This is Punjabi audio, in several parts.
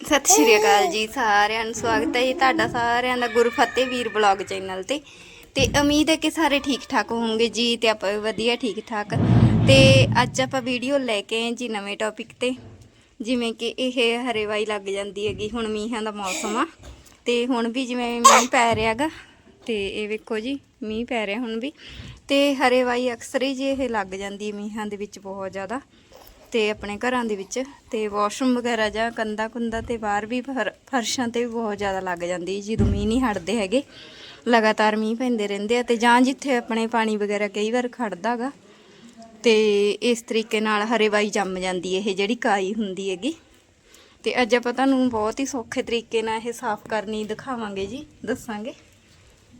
ਸਤਿ ਸ਼੍ਰੀ ਅਕਾਲ ਜੀ ਸਾਰਿਆਂ ਨੂੰ, ਸਵਾਗਤ ਹੈ ਜੀ ਤੁਹਾਡਾ ਸਾਰਿਆਂ ਦਾ ਗੁਰਫਤਿਹ ਵੀਰ ਬਲੌਗ ਚੈਨਲ ਤੇ। ਤੇ ਉਮੀਦ ਹੈ ਕਿ ਸਾਰੇ ਠੀਕ ਠਾਕ ਹੋਵੋਗੇ, ਜੀ ਤੇ ਆਪਾਂ ਵੀ ਵਧੀਆ ਠੀਕ ਠਾਕ ਤੇ ਅੱਜ ਆਪਾਂ ਵੀਡੀਓ ਲੈ ਕੇ ਆਏ ਜੀ ਨਵੇਂ ਟੌਪਿਕ ਤੇ, ਜਿਵੇਂ ਕਿ ਇਹ ਹਰੇਵਾਈ ਲੱਗ ਜਾਂਦੀ ਹੈਗੀ ਹੁਣ ਮੀਂਹਾਂ ਦਾ ਮੌਸਮ ਆ। ਤੇ ਹੁਣ ਵੀ ਜਿਵੇਂ ਮੀਂਹ ਪੈ ਰਿਹਾਗਾ ਤੇ ਇਹ ਵੇਖੋ ਜੀ, ਮੀਂਹ ਪੈ ਰਿਹਾ ਹੁਣ ਵੀ। ਤੇ ਹਰੇਵਾਈ ਅਕਸਰ ਹੀ ਜੀ ਇਹ ਲੱਗ ਜਾਂਦੀ ਹੈ ਮੀਂਹਾਂ ਦੇ ਵਿੱਚ ਬਹੁਤ ਜ਼ਿਆਦਾ। ਤੇ ਆਪਣੇ ਘਰਾਂ ਦੇ ਵਿੱਚ ਤੇ ਵਾਸ਼ਰੂਮ ਵਗੈਰਾ ਜਾਂ ਕੰਦਾ ਕੁੰਦਾ ਤੇ ਬਾਹਰ ਵੀ ਫਰ- ਫਰਸ਼ਾਂ ਤੇ ਵੀ ਬਹੁਤ ਜ਼ਿਆਦਾ ਲੱਗ ਜਾਂਦੀ ਜਦੋਂ ਮੀਂਹ ਨਹੀਂ ਹਟਦੇ ਹੈਗੇ। ਲਗਾਤਾਰ ਮੀਂਹ ਪੈਂਦੇ ਰਹਿੰਦੇ ਆ ਤੇ ਜਾਂ ਜਿੱਥੇ ਆਪਣੇ ਪਾਣੀ ਵਗੈਰਾ ਕਈ ਵਾਰ ਖੜਦਾਗਾ ਤੇ ਇਸ ਤਰੀਕੇ ਨਾਲ ਹਰੇਵਾਈ ਜੰਮ ਜਾਂਦੀ ਇਹ ਜਿਹੜੀ ਕਾਈ ਹੁੰਦੀ ਹੈਗੀ। ਤੇ ਅੱਜ ਆਪਾਂ ਤੁਹਾਨੂੰ ਬਹੁਤ ਹੀ ਸੌਖੇ ਤਰੀਕੇ ਨਾਲ ਇਹ ਸਾਫ਼ ਕਰਨੀ ਦਿਖਾਵਾਂਗੇ ਜੀ, ਦੱਸਾਂਗੇ।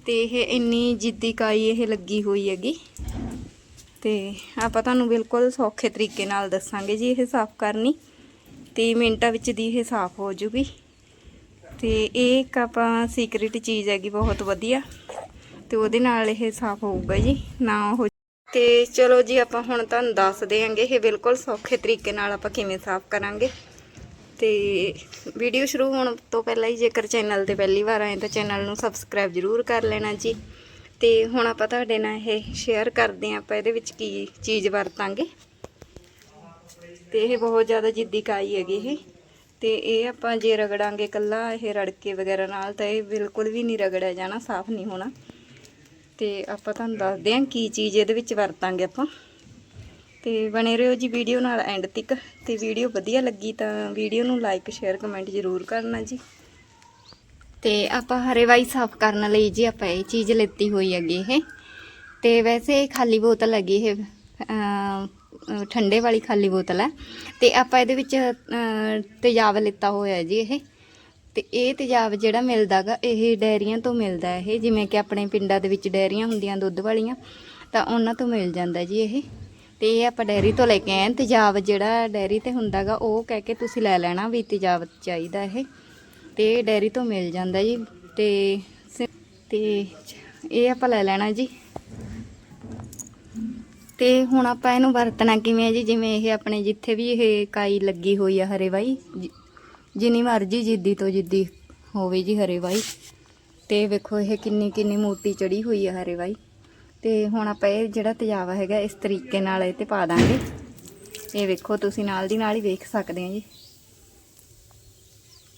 ਤੇ ਇਹ ਇੰਨੀ ਜਿੱਦੀ ਕਾਈ ਇਹ ਲੱਗੀ ਹੋਈ ਹੈਗੀ। ਤੇ ਆਪਾਂ ਤੁਹਾਨੂੰ ਬਿਲਕੁਲ ਸੌਖੇ ਤਰੀਕੇ ਨਾਲ ਦੱਸਾਂਗੇ ਜੀ ਇਹ ਸਾਫ਼ ਕਰਨੀ। ਤੇ ਮਿੰਟਾਂ ਵਿੱਚ ਦੀ ਇਹ ਸਾਫ਼ ਹੋ ਜੂਗੀ। ਤੇ ਇਹ ਇੱਕ ਆਪਾਂ ਸੀਕ੍ਰੀਟ ਚੀਜ਼ ਹੈਗੀ ਬਹੁਤ ਵਧੀਆ। ਤੇ ਉਹਦੇ ਨਾਲ ਇਹ ਸਾਫ਼ ਹੋਊਗਾ ਜੀ, ਨਾ ਉਹ ਤੇ ਚਲੋ ਜੀ ਆਪਾਂ ਹੁਣ ਤੁਹਾਨੂੰ ਦੱਸ ਦੇਵਾਂਗੇ ਇਹ ਬਿਲਕੁਲ ਸੌਖੇ ਤਰੀਕੇ ਨਾਲ ਆਪਾਂ ਕਿਵੇਂ ਸਾਫ਼ ਕਰਾਂਗੇ। ਤੇ ਵੀਡੀਓ ਸ਼ੁਰੂ ਹੋਣ ਤੋਂ ਪਹਿਲਾਂ ਹੀ ਜੇਕਰ ਚੈਨਲ ਤੇ ਪਹਿਲੀ ਵਾਰ ਆਏ ਤਾਂ ਚੈਨਲ ਨੂੰ ਸਬਸਕ੍ਰਾਈਬ ਜ਼ਰੂਰ ਕਰ ਲੈਣਾ ਜੀ। ਤੇ ਹੁਣ ਆਪਾਂ ਤੁਹਾਡੇ ਨਾਲ ਇਹ ਸ਼ੇਅਰ ਕਰਦੇ ਹਾਂ ਆਪਾਂ ਇਹਦੇ ਵਿੱਚ ਕੀ ਚੀਜ਼ ਵਰਤਾਂਗੇ। ਤੇ ਇਹ ਬਹੁਤ ਜ਼ਿਆਦਾ ਜਿੱਦੀ ਕਾਈ ਹੈਗੀ ਇਹ। ਤੇ ਇਹ ਆਪਾਂ ਜੇ ਰਗੜਾਂਗੇ ਕੱਲਾ ਇਹ ਰੜਕੇ ਵਗੈਰਾ ਨਾਲ ਤਾਂ ਇਹ ਬਿਲਕੁਲ ਵੀ ਨਹੀਂ ਰਗੜਿਆ ਜਾਣਾ, ਸਾਫ਼ ਨਹੀਂ ਹੋਣਾ। ਤੇ ਆਪਾਂ ਤੁਹਾਨੂੰ ਦੱਸਦੇ ਹਾਂ ਕੀ ਚੀਜ਼ ਇਹਦੇ ਵਿੱਚ ਵਰਤਾਂਗੇ ਆਪਾਂ। ਤੇ ਬਣੇ ਰਹੋ ਜੀ ਵੀਡੀਓ ਨਾਲ ਐਂਡ ਤੱਕ। ਤੇ ਵੀਡੀਓ ਵਧੀਆ ਲੱਗੀ ਤਾਂ ਵੀਡੀਓ ਨੂੰ ਲਾਈਕ, ਸ਼ੇਅਰ, ਕਮੈਂਟ ਜ਼ਰੂਰ ਕਰਨਾ ਜੀ। ਤੇ ਆਪਾਂ ਹਰੇਵਾਈ ਸਾਫ਼ ਕਰਨ ਲਈ ਜੀ ਆਪਾਂ ਇਹ ਚੀਜ਼ ਲੈਤੀ ਹੋਈ ਹੈਗੀ ਇਹ। ਤੇ ਵੈਸੇ ਖਾਲੀ ਬੋਤਲ ਹੈਗੀ ਇਹ ਠੰਡੇ ਵਾਲੀ ਖਾਲੀ ਬੋਤਲ ਹੈ। ਤੇ ਆਪਾਂ ਇਹਦੇ ਵਿੱਚ ਅਮ, ਤੇਜ਼ਾਬ ਲਿੱਤਾ ਹੋਇਆ ਜੀ ਇਹ। ਤੇ ਇਹ ਤੇਜ਼ਾਬ ਜਿਹੜਾ ਮਿਲਦਾਗਾ ਇਹ ਡੈਰੀਆਂ ਤੋਂ ਮਿਲਦਾ ਇਹ। ਜਿਵੇਂ ਕਿ ਆਪਣੇ ਪਿੰਡਾਂ ਦੇ ਵਿੱਚ ਡੈਰੀਆਂ ਹੁੰਦੀਆਂ ਦੁੱਧ ਵਾਲੀਆਂ ਤਾਂ ਉਹਨਾਂ ਤੋਂ ਮਿਲ ਜਾਂਦਾ ਜੀ ਇਹ। ਤੇ ਇਹ ਆਪਾਂ ਡੈਰੀ ਤੋਂ ਲੈ ਕੇ ਆਏ ਹਾਂ। ਤੇਜ਼ਾਬ ਜਿਹੜਾ ਡੈਰੀ ਤੇ ਹੁੰਦਾਗਾ ਉਹ ਕਹਿ ਕੇ ਤੁਸੀਂ ਲੈ ਲੈਣਾ ਵੀ ਤੇਜ਼ਾਬ ਚਾਹੀਦਾ ਇਹ। ਤੇ ਇਹ ਡੈਰੀ ਤੋਂ ਮਿਲ ਜਾਂਦਾ ਜੀ ਤੇ ਤੇ ਇਹ ਆਪਾਂ ਲੈ ਲੈਣਾ ਜੀ। ਤੇ ਹੁਣ ਆਪਾਂ ਇਹਨੂੰ ਵਰਤਣਾ ਕਿਵੇਂ ਹੈ ਜੀ? ਜਿਵੇਂ ਇਹ ਆਪਣੇ ਜਿੱਥੇ ਵੀ ਇਹ ਕਾਈ ਲੱਗੀ ਹੋਈ ਆ ਹਰੇ ਬਾਈ ਜਿੰਨੀ ਮਰਜ਼ੀ ਜਿੱਦੀ ਤੋਂ ਜਿੱਦੀ ਹੋਵੇ ਜੀ ਹਰੇ ਬਾਈ ਤੇ ਵੇਖੋ ਇਹ ਕਿੰਨੀ ਕਿੰਨੀ ਮੋਟੀ ਚੜੀ ਹੋਈ ਆ ਹਰੇ ਬਾਈ ਤੇ ਹੁਣ ਆਪਾਂ ਇਹ ਜਿਹੜਾ ਤਜਾਵਾ ਹੈਗਾ, ਇਸ ਤਰੀਕੇ ਨਾਲ ਇਹ ਤੇ ਪਾ ਦਾਂਗੇ। ਇਹ ਵੇਖੋ, ਤੁਸੀਂ ਨਾਲ ਦੀ ਨਾਲ ਹੀ ਵੇਖ ਸਕਦੇ ਹੋ ਜੀ।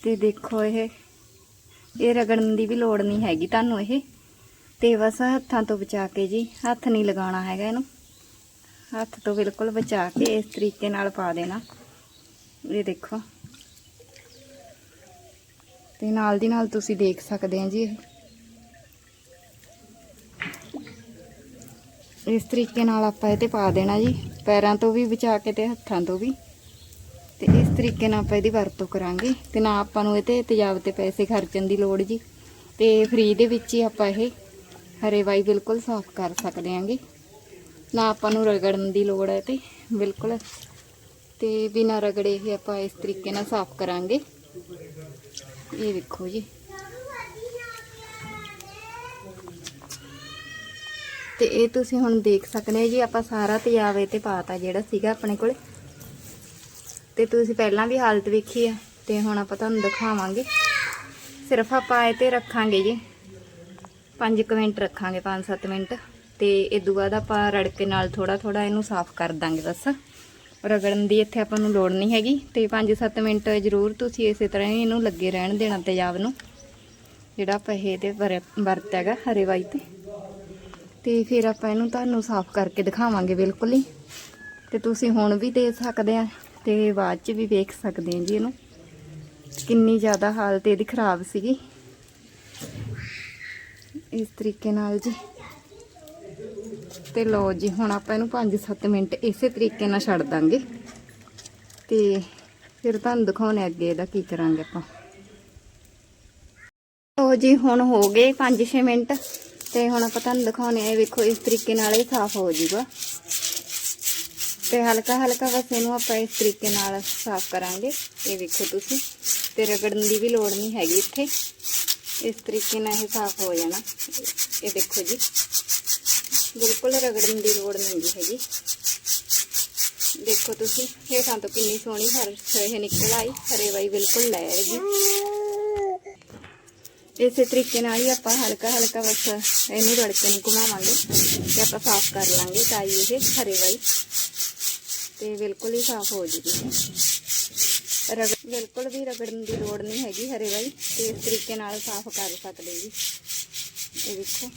ਤੇ ਦੇਖੋ ਇਹ। ਇਹ ਰਗੜਨ ਦੀ ਵੀ ਲੋੜ ਨਹੀਂ ਹੈਗੀ ਤੁਹਾਨੂੰ ਇਹ। ਤੇ ਬਸ ਹੱਥਾਂ ਤੋਂ ਬਚਾ ਕੇ ਜੀ, ਹੱਥ ਨਹੀਂ ਲਗਾਉਣਾ ਹੈਗਾ ਇਹਨੂੰ। ਹੱਥ ਤੋਂ ਬਿਲਕੁਲ ਬਚਾ ਕੇ ਇਸ ਤਰੀਕੇ ਨਾਲ ਪਾ ਦੇਣਾ। ਇਹ ਦੇਖੋ। ਤੇ ਨਾਲ ਦੀ ਨਾਲ ਤੁਸੀਂ ਦੇਖ ਸਕਦੇ ਆ ਜੀ ਇਹ। ਇਸ ਤਰੀਕੇ ਨਾਲ ਆਪਾਂ ਇਹ ਤੇ ਪਾ ਦੇਣਾ ਜੀ। ਪੈਰਾਂ ਤੋਂ ਵੀ ਬਚਾ ਕੇ ਤੇ ਹੱਥਾਂ ਤੋਂ ਵੀ। ਤਰੀਕੇ ਨਾਲ ਆਪਾਂ ਇਹਦੀ ਵਰਤੋਂ ਕਰਾਂਗੇ ਤੇ ਨਾ ਆਪਾਂ ਨੂੰ ਇਹ ਤੇ ਤੇਜ਼ਾਬ ਤੇ ਪੈਸੇ ਖਰਚਣ ਦੀ ਲੋੜ ਜੀ। ਤੇ ਫ੍ਰੀ ਦੇ ਵਿੱਚ ਹੀ ਆਪਾਂ ਇਹ ਹਰੇ ਵਾਈ ਬਿਲਕੁਲ ਸਾਫ਼ ਕਰ ਸਕਦੇ ਆਂਗੇ ਨਾ ਆਪਾਂ ਨੂੰ ਰਗੜਨ ਦੀ ਲੋੜ ਹੈ ਤੇ, ਬਿਲਕੁਲ। ਤੇ ਬਿਨਾਂ ਰਗੜੇ ਇਹ ਆਪਾਂ ਇਸ ਤਰੀਕੇ ਨਾਲ ਸਾਫ਼ ਕਰਾਂਗੇ। ਇਹ ਵੇਖੋ ਜੀ। ਤੇ ਇਹ ਤੁਸੀਂ ਹੁਣ ਦੇਖ ਸਕਦੇ ਹੋ ਜੀ, ਆਪਾਂ ਸਾਰਾ ਤੇਜ਼ਾਬ ਇਹ ਤੇ ਪਾਤਾ ਜਿਹੜਾ ਸੀਗਾ ਆਪਣੇ ਕੋਲੇ। ਤੇ ਤੁਸੀਂ ਪਹਿਲਾਂ ਵੀ ਹਾਲਤ ਵੇਖੀ ਆ, ਤੇ ਹੁਣ ਆਪਾਂ ਤੁਹਾਨੂੰ ਦਿਖਾਵਾਂਗੇ। ਸਿਰਫ ਆਪਾਂ ਇਹ ਤੇ ਰੱਖਾਂਗੇ ਜੀ। 5 ਮਿੰਟ ਰੱਖਾਂਗੇ 5-7 ਮਿੰਟ। ਤੇ ਤੋਂ ਬਾਅਦ ਆਪਾਂ ਰੜਕੇ ਨਾਲ ਥੋੜਾ ਥੋੜਾ ਇਹਨੂੰ ਸਾਫ਼ ਕਰ ਦਾਂਗੇ ਬਸ। ਰਗੜਨ ਦੀ ਇੱਥੇ ਆਪਾਂ ਨੂੰ ਲੋੜ ਨਹੀਂ ਹੈਗੀ। ਤੇ 5-7 ਮਿੰਟ ਜ਼ਰੂਰ ਤੁਸੀਂ ਇਸੇ ਤਰ੍ਹਾਂ ਹੀ ਇਹਨੂੰ ਲੱਗੇ ਰਹਿਣ ਦੇਣਾ ਤੇਜ਼ਾਬ ਨੂੰ। ਜਿਹੜਾ ਆਪਾਂ ਇਹ ਤੇ ਵਰਤ ਹੈਗਾ ਹਰੇ ਵਾਈ ਤੇ। ਤੇ ਫਿਰ ਆਪਾਂ ਇਹਨੂੰ ਤੁਹਾਨੂੰ ਸਾਫ਼ ਕਰਕੇ ਦਿਖਾਵਾਂਗੇ ਬਿਲਕੁਲ ਹੀ। ਤੇ ਤੁਸੀਂ ਹੁਣ ਵੀ ਦੇ ਸਕਦੇ ਆ। ਤੇ ਬਾਅਦ ਚ ਵੀ ਵੇਖ ਸਕਦੇ ਹਾਂ ਜੀ ਇਹਨੂੰ। ਕਿੰਨੀ ਜ਼ਿਆਦਾ ਹਾਲਤ ਇਹਦੀ ਖਰਾਬ ਸੀਗੀ। ਇਸ ਤਰੀਕੇ ਨਾਲ ਜੀ। ਤੇ ਲੋ ਜੀ, ਹੁਣ ਆਪਾਂ ਇਹਨੂੰ 5-7 ਮਿੰਟ ਇਸੇ ਤਰੀਕੇ ਨਾਲ ਛੱਡ ਦਾਂਗੇ। ਤੇ ਫਿਰ ਤੁਹਾਨੂੰ ਦਿਖਾਉਣੇ ਅੱਗੇ ਇਹਦਾ ਕੀ ਕਰਾਂਗੇ ਆਪਾਂ। ਲੋ ਜੀ, ਹੁਣ ਹੋ ਗਏ 5-6 ਮਿੰਟ। ਤੇ ਹੁਣ ਆਪਾਂ ਤੁਹਾਨੂੰ ਦਿਖਾਉਣੇ ਆ ਵੇਖੋ, ਇਸ ਤਰੀਕੇ ਨਾਲ ਇਹ ਸਾਫ਼ ਹੋ ਜਾਊਗਾ। ਤੇ ਹਲਕਾ ਹਲਕਾ ਬਸ ਇਹਨੂੰ ਆਪਾਂ ਇਸ ਤਰੀਕੇ ਨਾਲ ਸਾਫ਼ ਕਰਾਂਗੇ। ਇਹ ਵੇਖੋ ਤੁਸੀਂ, ਤੇ ਰਗੜਨ ਦੀ ਵੀ ਲੋੜ ਨਹੀਂ ਹੈਗੀ ਇੱਥੇ। ਇਸ ਤਰੀਕੇ ਨਾਲ ਇਹ ਸਾਫ਼ ਹੋ ਜਾਣਾ। ਇਹ ਦੇਖੋ ਜੀ, ਬਿਲਕੁਲ ਰਗੜਨ ਦੀ ਲੋੜ ਨਹੀਂ ਹੈਗੀ। ਦੇਖੋ ਤੁਸੀਂ, ਹੇਠਾਂ ਤੋਂ ਕਿੰਨੀ ਸੋਹਣੀ ਫਰਸ਼ ਇਹ ਨਿਕਲ ਆਈ, ਹਰੇ ਵਾਈ ਬਿਲਕੁਲ ਲੈ ਰਹੀ ਇਸੇ ਤਰੀਕੇ ਨਾਲ ਹੀ ਆਪਾਂ ਹਲਕਾ ਹਲਕਾ ਬਸ ਇਹਨੂੰ ਰੜਕੇ ਨੂੰ ਘੁਮਾਵਾਂਗੇ ਤੇ ਆਪਾਂ ਸਾਫ਼ ਕਰ ਲਾਂਗੇ ਤਾਂ ਇਹ ਹਰੇ ਵਾਈ। ਤੇ ਬਿਲਕੁਲ ਹੀ ਸਾਫ਼ ਹੋ ਜੂਗੀ। ਰਗੜ, ਬਿਲਕੁਲ ਵੀ ਰਗੜਨ ਦੀ ਲੋੜ ਨਹੀਂ ਹੈਗੀ ਹਰੇ ਵਾਈ ਤੇ ਇਸ ਤਰੀਕੇ ਨਾਲ ਸਾਫ਼ ਕਰ ਸਕਦੇ ਜੀ। ਇਹ ਦੇਖੋ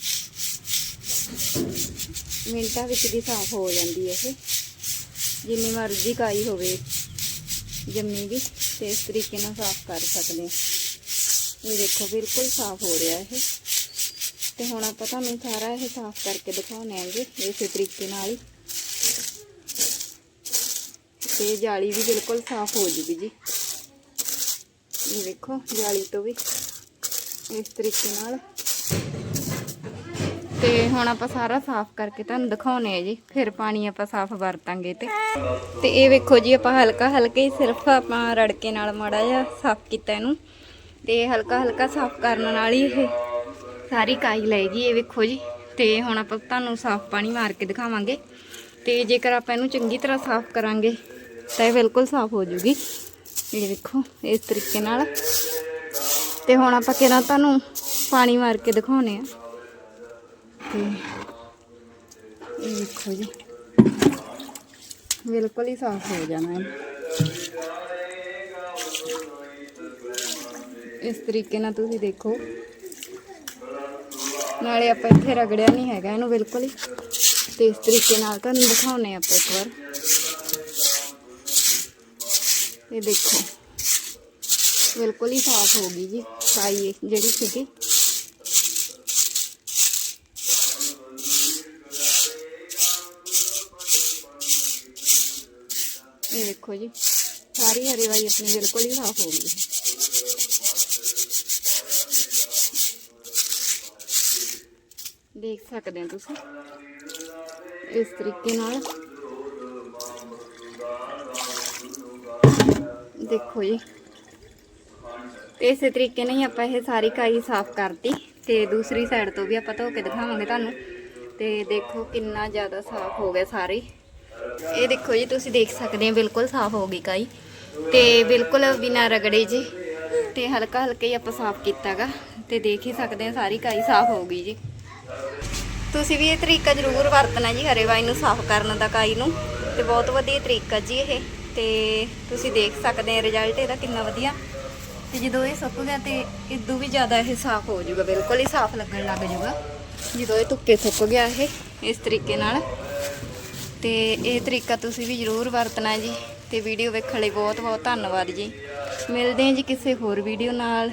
ਮਿੰਟਾਂ ਵਿੱਚ ਦੀ ਸਾਫ਼ ਹੋ ਜਾਂਦੀ ਹੈ ਇਹ। ਜਿੰਨੀ ਮਰਜ਼ੀ ਕਾਈ ਹੋਵੇ ਜੰਮੀ ਵੀ, ਤੇ ਇਸ ਤਰੀਕੇ ਨਾਲ ਸਾਫ਼ ਕਰ ਸਕਦੇ ਹਾਂ। ਇਹ ਦੇਖੋ, ਬਿਲਕੁਲ ਸਾਫ਼ ਹੋ ਰਿਹਾ ਇਹ। ਤੇ ਹੁਣ ਆਪਾਂ ਤੁਹਾਨੂੰ ਸਾਰਾ ਇਹ ਸਾਫ਼ ਕਰਕੇ ਦਿਖਾਉਣੇ ਆਂਗੇ ਇਸੇ ਤਰੀਕੇ ਨਾਲ ਹੀ। ਤੇ ਜਾਲੀ ਵੀ ਬਿਲਕੁਲ ਸਾਫ਼ ਹੋ ਜੂਗੀ ਜੀ। ਇਹ ਵੇਖੋ, ਜਾਲੀ ਤੋਂ ਵੀ ਇਸ ਤਰੀਕੇ ਨਾਲ। ਤੇ ਹੁਣ ਆਪਾਂ ਸਾਰਾ ਸਾਫ਼ ਕਰਕੇ ਤੁਹਾਨੂੰ ਦਿਖਾਉਣੇ ਆ ਜੀ। ਫਿਰ ਪਾਣੀ ਆਪਾਂ ਸਾਫ਼ ਵਰਤਾਂਗੇ ਤੇ। ਤੇ ਇਹ ਵੇਖੋ ਜੀ, ਆਪਾਂ ਹਲਕਾ ਹਲਕੇ ਹੀ ਸਿਰਫ ਆਪਾਂ ਰੜਕੇ ਨਾਲ ਮਾੜਾ ਜਿਹਾ ਸਾਫ਼ ਕੀਤਾ ਇਹਨੂੰ। ਤੇ ਹਲਕਾ ਹਲਕਾ ਸਾਫ਼ ਕਰਨ ਨਾਲ ਹੀ ਇਹ ਸਾਰੀ ਕਾਈ ਲਏਗੀ, ਇਹ ਵੇਖੋ ਜੀ। ਤੇ ਹੁਣ ਆਪਾਂ ਤੁਹਾਨੂੰ ਸਾਫ਼ ਪਾਣੀ ਮਾਰ ਕੇ ਦਿਖਾਵਾਂਗੇ। ਤੇ ਜੇਕਰ ਆਪਾਂ ਇਹਨੂੰ ਚੰਗੀ ਤਰ੍ਹਾਂ ਸਾਫ਼ ਕਰਾਂਗੇ ਤਾਂ ਇਹ ਬਿਲਕੁਲ ਸਾਫ਼ ਹੋ ਜੂਗੀ ਇਹ ਦੇਖੋ ਇਸ ਤਰੀਕੇ ਨਾਲ ਤੇ ਹੁਣ ਆਪਾਂ ਕਿਹੜਾ ਤੁਹਾਨੂੰ ਪਾਣੀ ਮਾਰ ਕੇ ਦਿਖਾਉਣੇ ਆ ਤੇ ਇਹ ਦੇਖੋ ਜੀ ਬਿਲਕੁਲ ਹੀ ਸਾਫ਼ ਹੋ ਜਾਣਾ ਹੈ ਇਸ ਤਰੀਕੇ ਨਾਲ ਤੁਸੀਂ ਦੇਖੋ ਨਾਲੇ ਆਪਾਂ ਇੱਥੇ ਰਗੜਿਆ ਨਹੀਂ ਹੈਗਾ ਇਹਨੂੰ ਬਿਲਕੁਲ ਹੀ ਤੇ ਇਸ ਤਰੀਕੇ ਨਾਲ ਤੁਹਾਨੂੰ ਦਿਖਾਉਣੇ ਆਪਾਂ ਇੱਕ ਵਾਰ ਇਹ ਦੇਖੋ ਬਿਲਕੁਲ ਹੀ ਸਾਫ਼ ਹੋ ਗਈ ਜੀ ਸਾਈ ਜਿਹੜੀ ਸੀਗੀ ਇਹ ਦੇਖੋ ਜੀ ਸਾਰੀ ਹਰੀ ਵਾਈ ਆਪਣੀ ਬਿਲਕੁਲ ਹੀ ਸਾਫ਼ ਹੋ ਗਈ ਦੇਖ ਸਕਦੇ ਹੋ ਤੁਸੀਂ ਇਸ ਤਰੀਕੇ ਨਾਲ ਦੇਖੋ ਜੀ। ਤੇ ਇਸੇ ਤਰੀਕੇ ਨਾਲ ਹੀ ਆਪਾਂ ਇਹ ਸਾਰੀ ਕਾਈ ਸਾਫ਼ ਕਰਤੀ ਤੇ ਦੂਸਰੀ ਸਾਈਡ ਤੋਂ ਵੀ ਆਪਾਂ ਧੋ ਕੇ ਦਿਖਾਵਾਂਗੇ ਤੁਹਾਨੂੰ। ਤੇ ਦੇਖੋ ਕਿੰਨਾ ਜ਼ਿਆਦਾ ਸਾਫ਼ ਹੋ ਗਿਆ ਸਾਰੇ। ਇਹ ਦੇਖੋ ਜੀ, ਤੁਸੀਂ ਦੇਖ ਸਕਦੇ ਹੋ ਬਿਲਕੁਲ ਸਾਫ਼ ਹੋ ਗਈ ਕਾਈ। ਤੇ ਬਿਲਕੁਲ ਬਿਨਾਂ ਰਗੜੇ ਜੀ। ਤੇ ਹਲਕਾ ਹਲਕਾ ਹੀ ਆਪਾਂ ਸਾਫ਼ ਕੀਤਾਗਾ। ਤੇ ਦੇਖ ਹੀ ਸਕਦੇ ਹੋ ਸਾਰੀ ਕਾਈ ਸਾਫ਼ ਹੋ ਗਈ ਜੀ। ਤੁਸੀਂ ਵੀ ਇਹ ਤਰੀਕਾ ਜ਼ਰੂਰ ਵਰਤਣਾ ਜੀ ਹਰੇ ਵਾਈ ਨੂੰ ਸਾਫ਼ ਕਰਨ ਦਾ ਕਾਈ ਨੂੰ। ਤੇ ਬਹੁਤ ਵਧੀਆ ਤਰੀਕਾ ਜੀ ਇਹ। ਤੇ ਤੁਸੀਂ ਦੇਖ ਸਕਦੇ ਹੋ ਰਿਜ਼ਲਟ ਇਹਦਾ ਕਿੰਨਾ ਵਧੀਆ। ਤੇ ਜਦੋਂ ਇਹ ਸੁੱਕ ਗਿਆ ਤੇ ਇਦੋਂ ਵੀ ਜ਼ਿਆਦਾ ਇਹ ਸਾਫ਼ ਹੋ ਜਾਊਗਾ, ਬਿਲਕੁਲ ਹੀ ਸਾਫ਼ ਲੱਗਣ ਲੱਗ ਜਾਊਗਾ। ਜਦੋਂ ਇਹ ਧੁੱਪੇ ਸੁੱਕ ਗਿਆ ਇਹ, ਇਸ ਤਰੀਕੇ ਨਾਲ। ਤੇ ਇਹ ਤਰੀਕਾ ਤੁਸੀਂ ਵੀ ਜ਼ਰੂਰ ਵਰਤਣਾ ਜੀ। ਤੇ ਵੀਡੀਓ ਵੇਖਣ ਲਈ ਬਹੁਤ ਬਹੁਤ ਧੰਨਵਾਦ ਜੀ। ਮਿਲਦੇ ਹਾਂ ਜੀ ਕਿਸੇ ਹੋਰ ਵੀਡੀਓ ਨਾਲ।